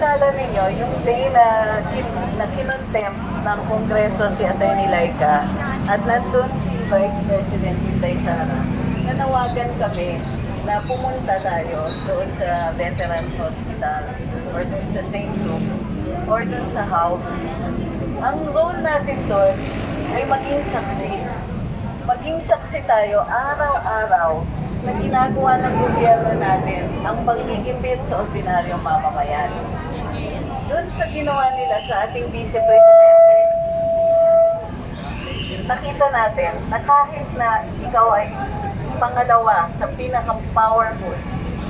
naalala ninyo, yung day na, na kinontempt ng Kongreso si Atty. Laika at nandun si Vice President Inday Sara, nanawagan kami na pumunta tayo doon sa Veterans Hospital or doon sa St. Luke or doon sa house. Ang role natin doon ay maging saksi. Maging saksi tayo araw-araw na ginagawa ng gobyerno natin ang pagigipit sa ordinaryong mamamayan. Doon sa ginawa nila sa ating Vice Presidente, nakita natin na kahit na ikaw ay pangalawa sa pinaka-powerful,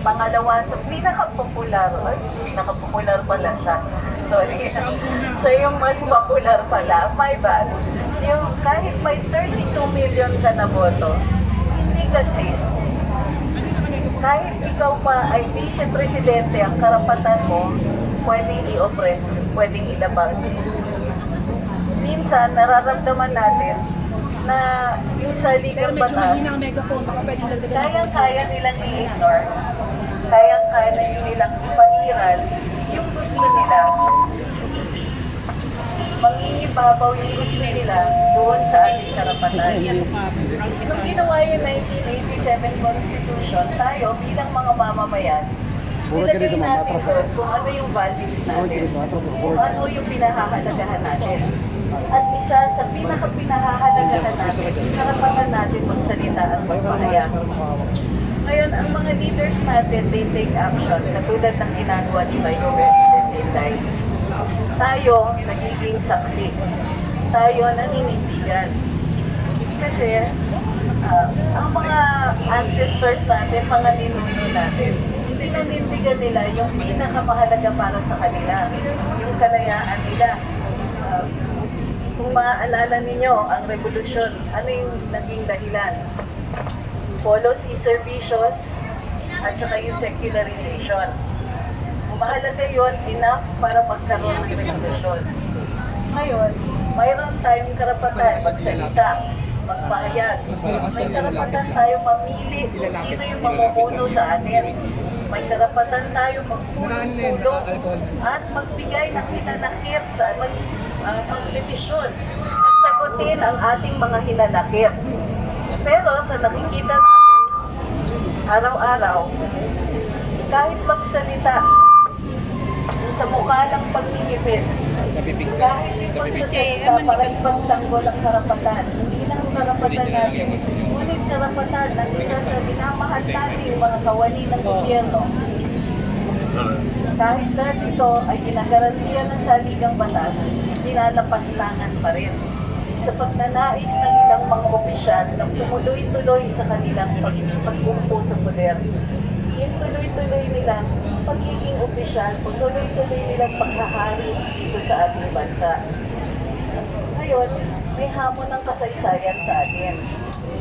pangalawa sa pinaka-popular, ay, pinaka-popular pala siya. Sorry. Siya yung mas popular pala. My bad. Yung kahit may 32 million ka na boto, hindi kasi kahit ikaw pa ay vice-presidente, ang karapatan mo, pwedeng i-oppress, pwedeng ilabag. Minsan, nararamdaman natin na yung sa medyo batas, kayang-kaya nilang i-ignore, kayang-kaya nilang ipairal yung gusto nila. Mangingibabaw yung gusto nila doon sa ating karapatan. Nung ginawa yung 1987 Constitution, tayo bilang mga mamamayan, nilagay natin doon kung ano yung values natin, kung ano yung pinahahalagahan natin. As isa sa pinaka-pinahahalagahan natin, karapatan natin magsalita at magpahayag. Ngayon, ang mga leaders natin, they take action, katulad ng ginagawa ni Vice President Inday. Tayo, nagiging saksi. Tayo, naninindigan. Kasi, ah, ang mga ancestors natin, mga ninuno natin, pinanindigan nila yung pinakamahalaga para sa kanila, yung kalayaan nila. Ah, kung maaalala ninyo ang revolusyon, ano yung naging dahilan? Policy servicios at saka yung secularization. Mahalaga yun, enough para magkaroon ng revolusyon. Ngayon, mayroon tayong karapatan magsalita, magpahayag. May karapatan tayo mamili kung sino yung mamumuno sa atin. May karapatan tayo magpulong at magbigay ng hinanakit sa mag, uh, magpetisyon. At sagutin ang ating mga hinanakit. Pero sa nakikita natin araw-araw, kahit magsalita sa mukha ng pagkikipit, kahit ito sa para ipagtanggol ang karapatan, hindi lang karapatan natin, ngunit karapatan ng isa minamahal natin mga kawani ng gobyerno. Kahit na ito ay ginagarantiya ng saligang batas, nilalapastangan pa rin sa pagnanais ng ilang mga opisyal na tumuloy-tuloy sa kanilang pag- pag-umpo sa poder. Yung tuloy-tuloy nilang pagiging opisyal, tuloy-tuloy nilang paghahari dito sa ating bansa. Ngayon, may hamon ng kasaysayan sa atin.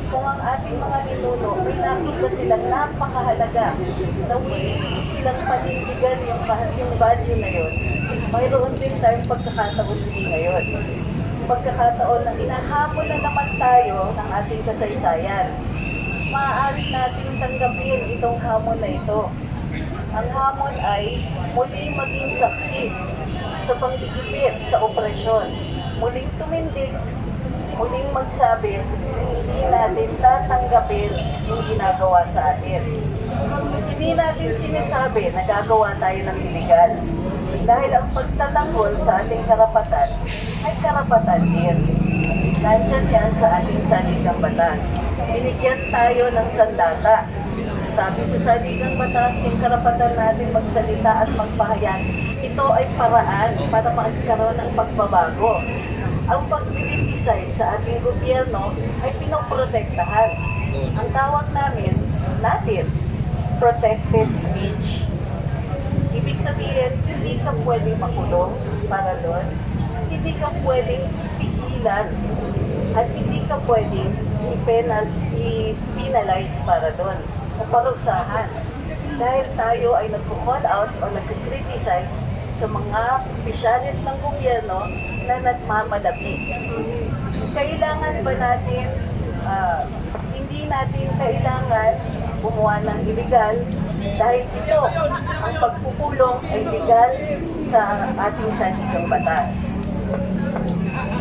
Kung ang ating mga ninuno, may nakita silang napakahalaga na willing silang panindigan yung, yung value na yun, mayroon din tayong pagkakataon din ngayon. Pagkakataon na hinahamon na naman tayo ng ating kasaysayan. Maaari nating tanggapin itong hamon na ito. Ang hamon ay muling maging saksi sa pangdigipit sa opresyon. Muling tumindig, muling magsabi na hindi natin tatanggapin yung ginagawa sa atin. Hindi natin sinasabi na gagawa tayo ng iligal. Dahil ang pagtatanggol sa ating karapatan ay karapatan din. Nandyan yan sa ating saligang batas. Binigyan tayo ng sandata. Sabi sa saligang batas, yung karapatan natin magsalita at magpahayag, ito ay paraan para magkaroon ng pagbabago. Ang pag-criticize sa ating gobyerno ay pinoprotektahan. Ang tawag namin, natin, protected speech. Ibig sabihin, hindi ka pwedeng makulong para doon. Hindi ka pwedeng pigilan. At hindi ka pwedeng i-penal, i-penalize para doon. O parusahan. Dahil tayo ay nag-call out o nag-criticize sa mga opisyalis ng gobyerno na nagmamalabis. Kailangan ba natin, ah, hindi natin kailangan gumawa ng illegal dahil ito, ang pagpupulong ay legal, sa ating saligang batas.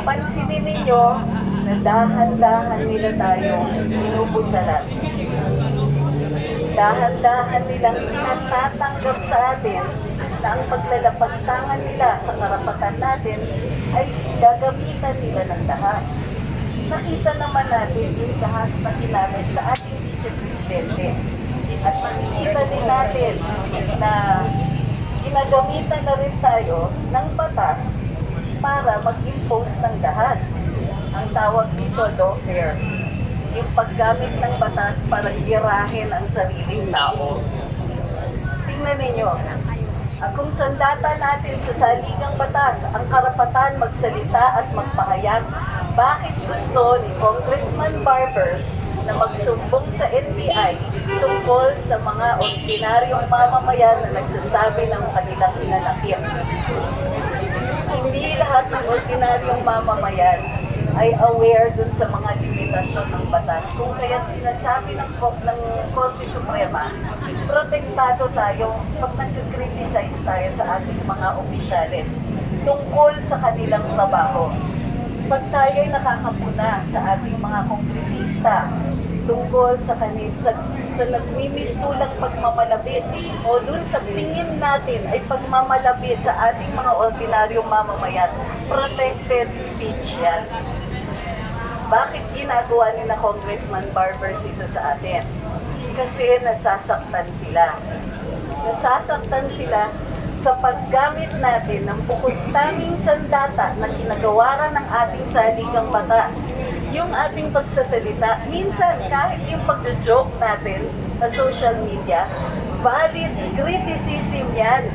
Pansinin ninyo na dahan-dahan nila tayong sinubusalan. Dahan-dahan nilang natatanggap sa atin na ang paglalapastangan nila sa karapatan natin ay gagamitan nila ng lahat. Nakita naman natin yung lahat na ginamit sa ating vice-presidente. At makikita din natin na ginagamitan na rin tayo ng batas para mag-impose ng lahat. Ang tawag dito, lawfare. Yung paggamit ng batas para girahin ang sariling tao. Tingnan ninyo, at kung sandata natin sa saligang batas ang karapatan magsalita at magpahayag, bakit gusto ni Congressman Barbers na magsumbong sa NBI tungkol sa mga ordinaryong mamamayan na nagsasabi ng kanilang hinanakit? Hindi lahat ng ordinaryong mamamayan ay aware dun sa mga limitasyon ng batas. Kung kaya sinasabi ng, ng Korte Suprema, protektado tayo pag nag-criticize tayo sa ating mga opisyales tungkol sa kanilang trabaho. Pag tayo'y nakakapuna sa ating mga kongresista tungkol sa kanil sa, sa nagmimistulang pagmamalabis o dun sa tingin natin ay pagmamalabis sa ating mga ordinaryong mamamayan, protected speech yan. Bakit ginagawa ni na Congressman Barbers ito sa atin? Kasi nasasaktan sila. Nasasaktan sila sa paggamit natin ng bukod taming sandata na ginagawaran ng ating saligang batas. Yung ating pagsasalita, minsan kahit yung pag-joke natin sa social media, valid criticism yan.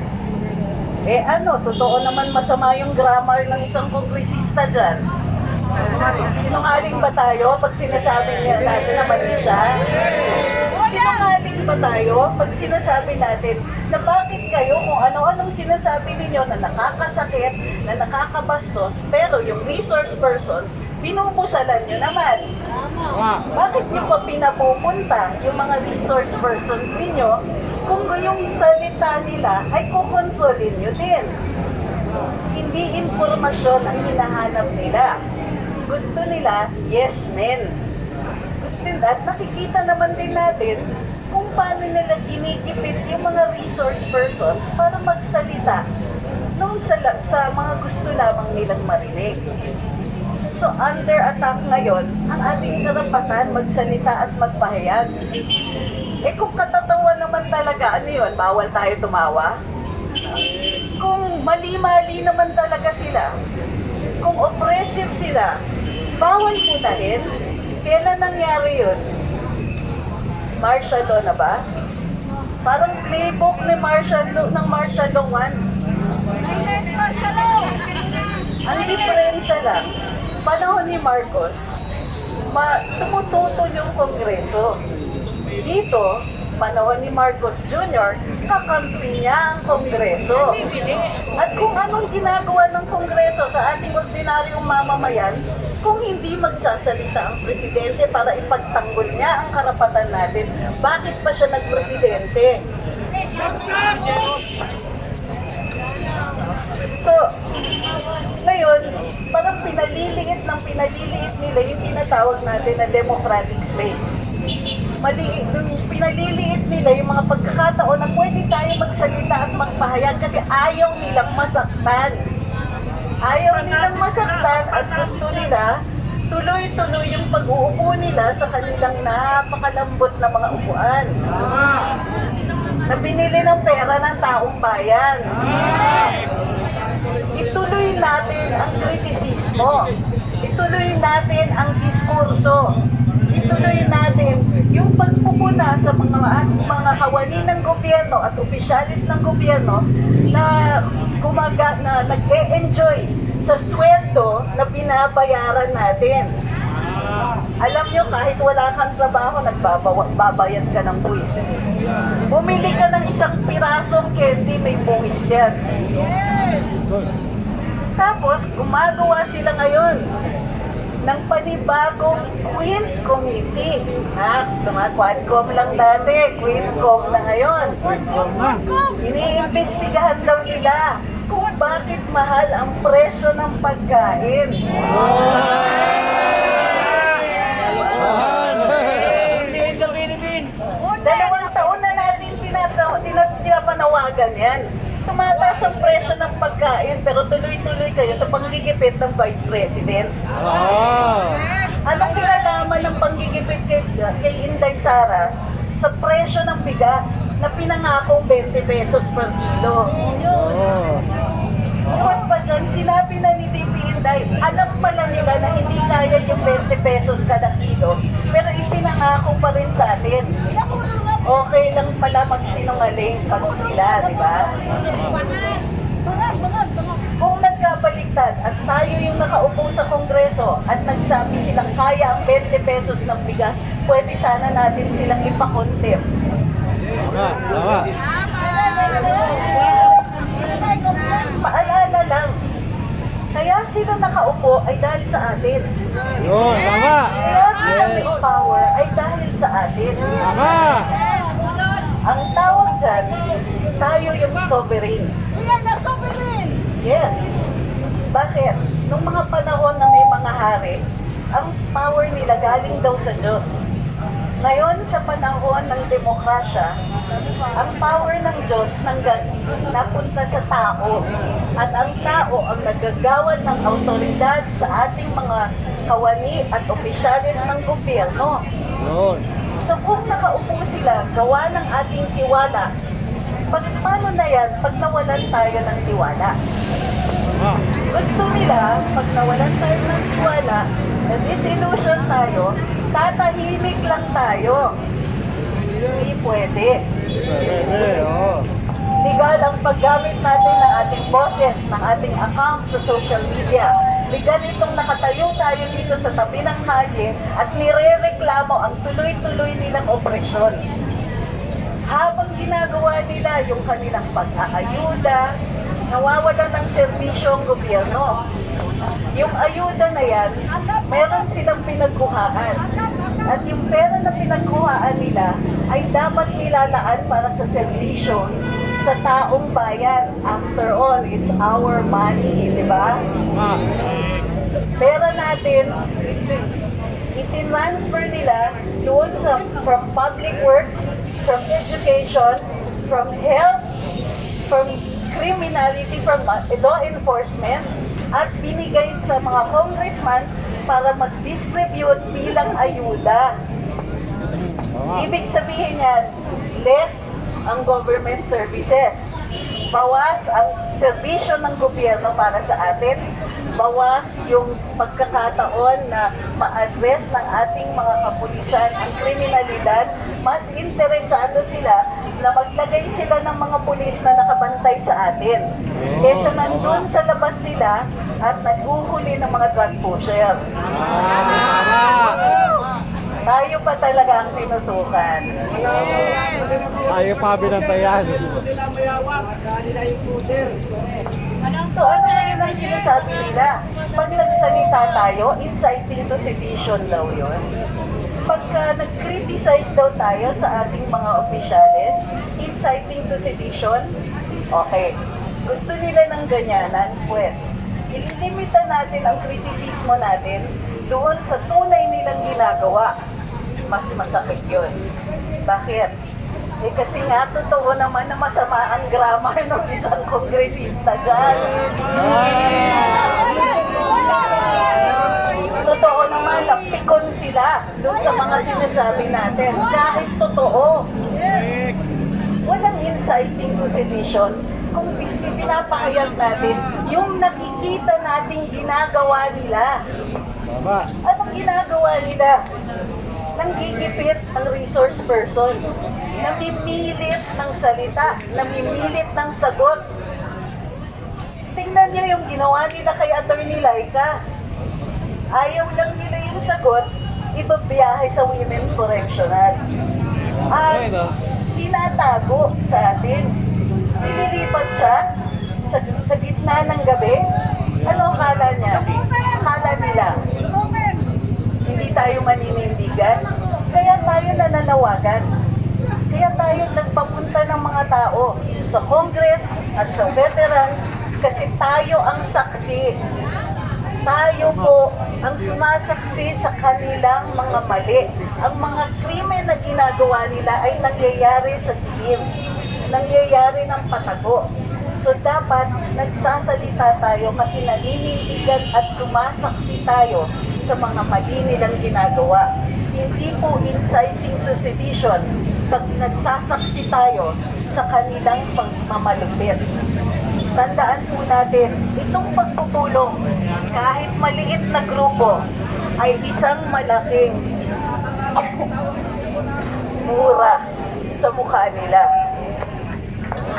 Eh ano, totoo naman masama yung grammar ng isang kongresista dyan. Sinungaling ba tayo pag sinasabi niya natin na mali siya? Sinungaling ba tayo pag sinasabi natin na bakit kayo kung ano-anong sinasabi ninyo na nakakasakit, na nakakabastos, pero yung resource persons, pinupusalan nyo naman. Bakit nyo pa pinapupunta yung mga resource persons ninyo kung yung salita nila ay kukontrolin nyo din? Hindi informasyon ang hinahanap nila. Gusto nila, yes men. Gusto nila, at nakikita naman din natin kung paano nila ginikipit yung mga resource persons para magsalita nung sa, sa mga gusto lamang nilang marinig. So under attack ngayon, ang ating karapatan magsalita at magpahayag. Eh kung katatawa naman talaga, ano yun, bawal tayo tumawa? Kung mali-mali naman talaga sila, kung oppressive sila, bawal punahin. Kailan nangyari yun? Martial law na ba? Parang playbook ni martial law, ng martial law 1. Ang diferensya lang, panahon ni Marcos, ma tumututol yung kongreso. Dito, panahon ni Marcos Jr., kakampi niya ang kongreso. At kung anong ginagawa ng kongreso sa ating ordinaryong mamamayan, kung hindi magsasalita ang presidente para ipagtanggol niya ang karapatan natin, bakit pa siya nagpresidente? So, ngayon, parang pinaliliit ng pinaliliit nila yung tinatawag natin na democratic space. Maliit, yung pinaliliit nila yung mga pagkakataon na pwede tayo magsalita at magpahayag kasi ayaw nilang masaktan. Ayaw nilang masaktan at gusto nila tuloy-tuloy yung pag-uupo nila sa kanilang napakalambot na mga upuan. Na binili ng pera ng taong bayan. Ituloy natin ang kritisismo. Ituloy natin ang diskurso. Ituloy natin yung pagpupuna sa mga mga kawani ng gobyerno at opisyalis ng gobyerno na kumaga na nag-e-enjoy sa sweldo na binabayaran natin. Alam nyo, kahit wala kang trabaho, nagbabayad ka ng buwis. Bumili ka ng isang pirasong candy, may buwis yan. Tapos, gumagawa sila ngayon ng panibagong Queen Committee. Ha? Gusto nga, Quadcom lang dati, Queencom na ngayon. Iniimbestigahan daw nila kung bakit mahal ang presyo ng pagkain. Dalawang taon na natin tinapanawagan yan. Tumataas ang presyo ng pagkain pero tuloy-tuloy kayo sa panggigipit ng Vice President. Anong kinalaman ng panggigipit kay, kay Inday Sara sa presyo ng bigas na pinangakong 20 pesos per kilo? Iwan pa dyan, sinabi na ni DP Inday, alam pala nila na hindi kaya yung 20 pesos kada kilo, pero ipinangako pa rin sa atin. Okay lang pala magsinungaling pag sila, di ba? Kung nagkabaliktad at tayo yung nakaupo sa Kongreso at nagsabi silang kaya ang 20 pesos ng bigas, pwede sana natin silang ipakontem. Paalala lang, kaya sila nakaupo ay dahil sa atin. Yun, tama. Kaya sila may power ay dahil sa atin. Tama. Ang tawag dyan, tayo yung sovereign. Yes. Bakit? Nung mga panahon na may mga hari, ang power nila galing daw sa Diyos. Ngayon, sa panahon ng demokrasya, ang power ng Diyos nangga- napunta sa tao. At ang tao ang nagagawad ng autoridad sa ating mga kawani at opisyalis ng gobyerno. Yun. So kung nakaupo sila, gawa ng ating tiwala, pag, paano na yan pag nawalan tayo ng tiwala? Tama. Gusto nila, pag nawalan tayo ng tiwala, na disillusion tayo, tatahimik lang tayo. Hindi pwede. Pwede, oo. Legal ang paggamit natin ng ating boses, ng ating accounts sa social media. Legal itong nakatayo tayo dito sa tabi ng kalye at nire-reklamo ang tuloy-tuloy nilang opresyon. Habang ginagawa nila yung kanilang pag-aayuda, nawawalan ng serbisyo ang gobyerno. Yung ayuda na yan, meron silang pinagkuhaan. At yung pera na pinagkuhaan nila ay dapat nilalaan para sa serbisyo sa taong bayan. After all, it's our money, di ba? Pera natin, itinransfer nila doon sa from public works, from education, from health, from criminality, from law enforcement, at binigay sa mga congressman para mag-distribute bilang ayuda. Ibig sabihin yan, less ang government services. Bawas ang serbisyo ng gobyerno para sa atin. Bawas yung pagkakataon na ma-address ng ating mga kapulisan ang kriminalidad. Mas interesado sila na maglagay sila ng mga pulis na nakabantay sa atin. Kesa nandun sa labas sila at naghuhuli ng mga drug pusher. Tama. Tayo pa talaga ang tinutukan. Tayo pa binantayan. So ano yun ang sinasabi nila? Pag nagsalita tayo, inciting to sedition daw yun. Pagka nag-criticize daw tayo sa ating mga opisyalis, inciting to sedition, okay. Gusto nila ng ganyanan, pues, ililimita natin ang kritisismo natin doon sa tunay nilang ginagawa. Mas masakit yun. Bakit? Eh kasi nga, totoo naman na masama ang grammar ng isang kongresista dyan. Totoo naman na pikon sila doon sa mga sinasabi natin. Kahit totoo. Walang inciting to sedition kung pinapakayag natin yung nakikita nating ginagawa nila. Anong ginagawa nila? Nanggigipit ang resource person. Namimilit ng salita. Namimilit ng sagot. Tingnan niyo yung ginawa nila kay Atty. Laika. Ayaw lang nila yung sagot, ibabiyahe sa Women's Correctional. At tinatago sa atin. Nililipat siya sa, sa gitna ng gabi. Ano akala niya? Akala nila, tayo maninindigan. Kaya tayo nananawagan. Kaya tayo nagpapunta ng mga tao sa Congress at sa veterans kasi tayo ang saksi. Tayo po ang sumasaksi sa kanilang mga mali. Ang mga krimen na ginagawa nila ay nangyayari sa dilim. Nangyayari ng patago. So dapat nagsasalita tayo kasi naninindigan at sumasaksi tayo sa mga mali nilang ginagawa. Hindi po inciting to sedition pag nagsasaksi tayo sa kanilang pagmamalupit. Tandaan po natin, itong pagpupulong, kahit maliit na grupo, ay isang malaking mura sa mukha nila.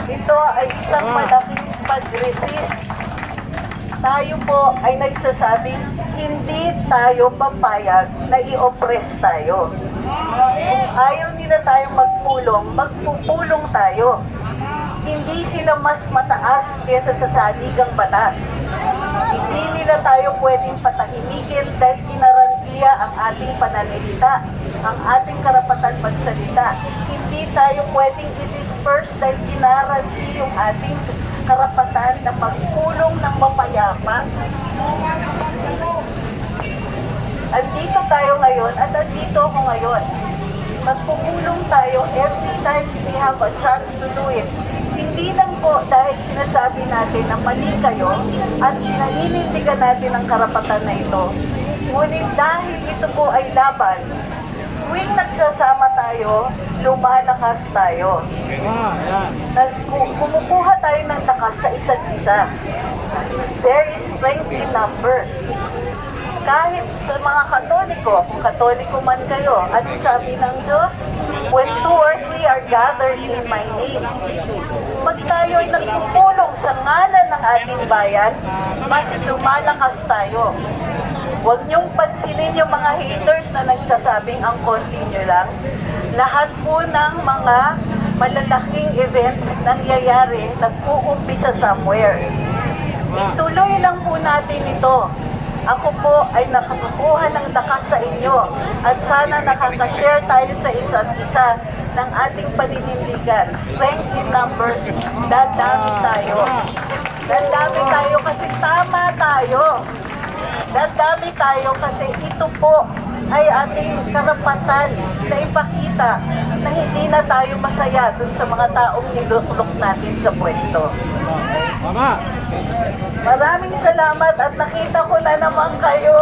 Ito ay isang malaking pag-resist. Tayo po ay nagsasabing hindi tayo papayag na i-oppress tayo. Kung ayaw nila tayong magpulong, magpupulong tayo. Hindi sila mas mataas kaysa sa saligang batas. Hindi nila tayo pwedeng patahimikin dahil inarantiya ang ating pananalita, ang ating karapatan magsalita. Hindi tayo pwedeng i-disperse dahil inaranti yung ating karapatan na pagpulong ng mapayapa. Andito tayo ngayon at andito ako ngayon. Magpupulong tayo every time we have a chance to do it. Hindi lang po dahil sinasabi natin na mali kayo at naninindigan natin ang karapatan na ito. Ngunit dahil ito po ay laban, tuwing nagsasama tayo, lumalakas tayo. Ah, yan. Nag- ku- kumukuha tayo ng lakas sa isa't isa. There is strength in numbers. Kahit sa mga katoliko, kung katoliko man kayo, at sabi ng Diyos, when two or three are gathered in my name, pag tayo ay nagpupulong sa ngalan ng ating bayan, mas lumalakas tayo. Huwag niyong pansinin yung mga haters na nagsasabing ang konti niyo lang. Lahat po ng mga malalaking events nangyayari, nagpuumpisa somewhere. Ituloy lang po natin ito. Ako po ay nakakukuha ng lakas sa inyo at sana nakaka-share tayo sa isa't isa ng ating paninindigan. Strength in numbers, dadami tayo. Dadami tayo kasi tama tayo. Dadami tayo kasi ito po ay ating karapatan na ipakita na hindi na tayo masaya dun sa mga taong niluklok natin sa pwesto. Tama. Maraming salamat at nakita ko na naman kayo.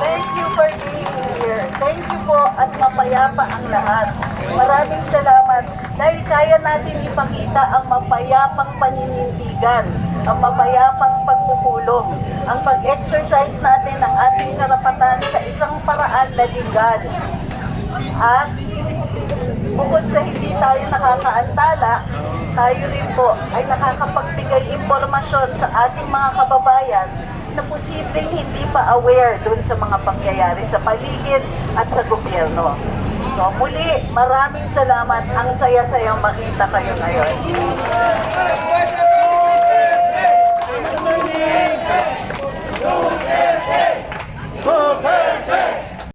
Thank you for being here. Thank you po at mapayapa ang lahat. Maraming salamat dahil kaya natin ipakita ang mapayapang paninindigan, ang mapayapang pagpupulong, ang pag-exercise natin ng ating karapatan sa isang paraan na legal. At bukod sa hindi tayo nakakaantala, tayo rin po ay nakakapagbigay impormasyon sa ating mga kababayan na posibleng hindi pa aware dun sa mga pangyayari sa paligid at sa gobyerno. So muli, maraming salamat. Ang saya-sayang makita kayo ngayon.